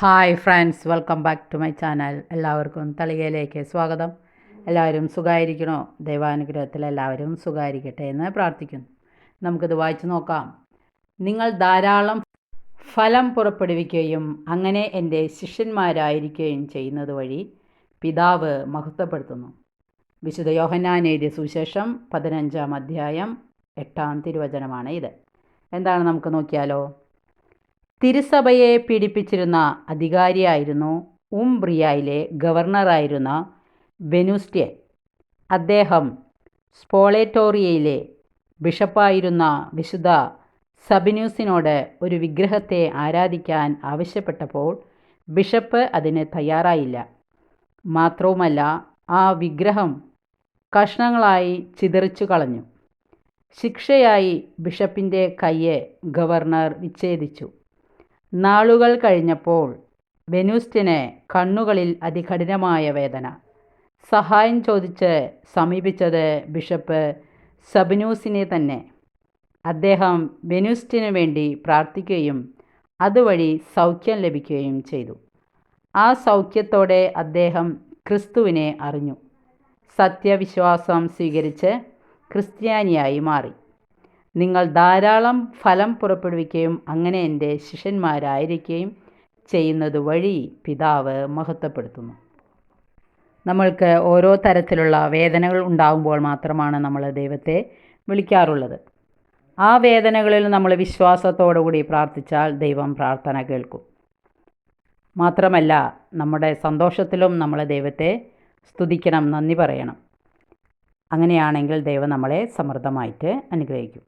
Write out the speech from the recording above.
Hi friends welcome back to my channel എല്ലാവർക്കും തളികയിലേക്ക് സ്വാഗതം. എല്ലാവരും സുഖമായിരിക്കണോ ദൈവാനുഗ്രഹത്തിൽ എല്ലാവരും സുഖമായിരിക്കട്ടെ എന്ന് പ്രാർത്ഥിക്കുന്നു. നമുക്കിത് വായിച്ചു നോക്കാം. നിങ്ങൾ ധാരാളം ഫലം പുറപ്പെടുവിക്കുകയും അങ്ങനെ എന്റെ ശിഷ്യന്മാരായിരിക്കുകയും ചെയ്യുന്നത് വഴി പിതാവ് മഹത്വപ്പെടുത്തുന്നു. വിശുദ്ധ യോഹന്നാൻ എഴുതിയ സുവിശേഷം പതിനഞ്ചാം അധ്യായം എട്ടാം തിരുവചനമാണ് ഇത്. എന്താണ് നമുക്ക് നോക്കിയാലോ? തിരുസഭയെ പീഡിപ്പിച്ചിരുന്ന അധികാരിയായിരുന്നു ഉംബ്രിയയിലെ ഗവർണറായിരുന്ന വെനുസ്റ്റ്യൻ അദ്ദേഹം സ്പോളേറ്റോറിയയിലെ ബിഷപ്പായിരുന്ന വിശുദ്ധ സബിന്യൂസിനോട് ഒരു വിഗ്രഹത്തെ ആരാധിക്കാൻ ആവശ്യപ്പെട്ടപ്പോൾ ബിഷപ്പ് അതിന് തയ്യാറായില്ല. മാത്രവുമല്ല ആ വിഗ്രഹം കഷ്ണങ്ങളായി ചിതറിച്ചു കളഞ്ഞു. ശിക്ഷയായി ബിഷപ്പിന്റെ കയ്യെ ഗവർണർ വിച്ഛേദിച്ചു. നാളുകൾ കഴിഞ്ഞപ്പോൾ വെനൂസ്റ്റിന് കണ്ണുകളിൽ അതികഠിനമായ വേദന. സഹായം ചോദിച്ച് സമീപിച്ചത് ബിഷപ്പ് സബിനൂസിനെ തന്നെ. അദ്ദേഹം ബെനൂസ്റ്റിന് വേണ്ടി പ്രാർത്ഥിക്കുകയും അതുവഴി സൗഖ്യം ലഭിക്കുകയും ചെയ്തു. ആ സൗഖ്യത്തോടെ അദ്ദേഹം ക്രിസ്തുവിനെ അറിഞ്ഞു. സത്യവിശ്വാസം സ്വീകരിച്ച് ക്രിസ്ത്യാനിയായി മാറി. നിങ്ങൾ ധാരാളം ഫലം പുറപ്പെടുവിക്കുകയും അങ്ങനെ എന്റെ ശിഷ്യന്മാരായിരിക്കുകയും ചെയ്യുന്നത് വഴി പിതാവ് മഹത്വപ്പെടുത്തുന്നു. നമ്മൾക്ക് ഓരോ തരത്തിലുള്ള വേദനകൾ ഉണ്ടാകുമ്പോൾ മാത്രമാണ് നമ്മൾ ദൈവത്തെ വിളിക്കാറുള്ളത്. ആ വേദനകളിൽ നമ്മൾ വിശ്വാസത്തോടു കൂടി പ്രാർത്ഥിച്ചാൽ ദൈവം പ്രാർത്ഥന കേൾക്കും. മാത്രമല്ല നമ്മുടെ സന്തോഷത്തിലും നമ്മൾ ദൈവത്തെ സ്തുതിക്കണം നന്ദി പറയണം. അങ്ങനെയാണെങ്കിൽ ദൈവം നമ്മളെ സമൃദ്ധമായിട്ട് അനുഗ്രഹിക്കും.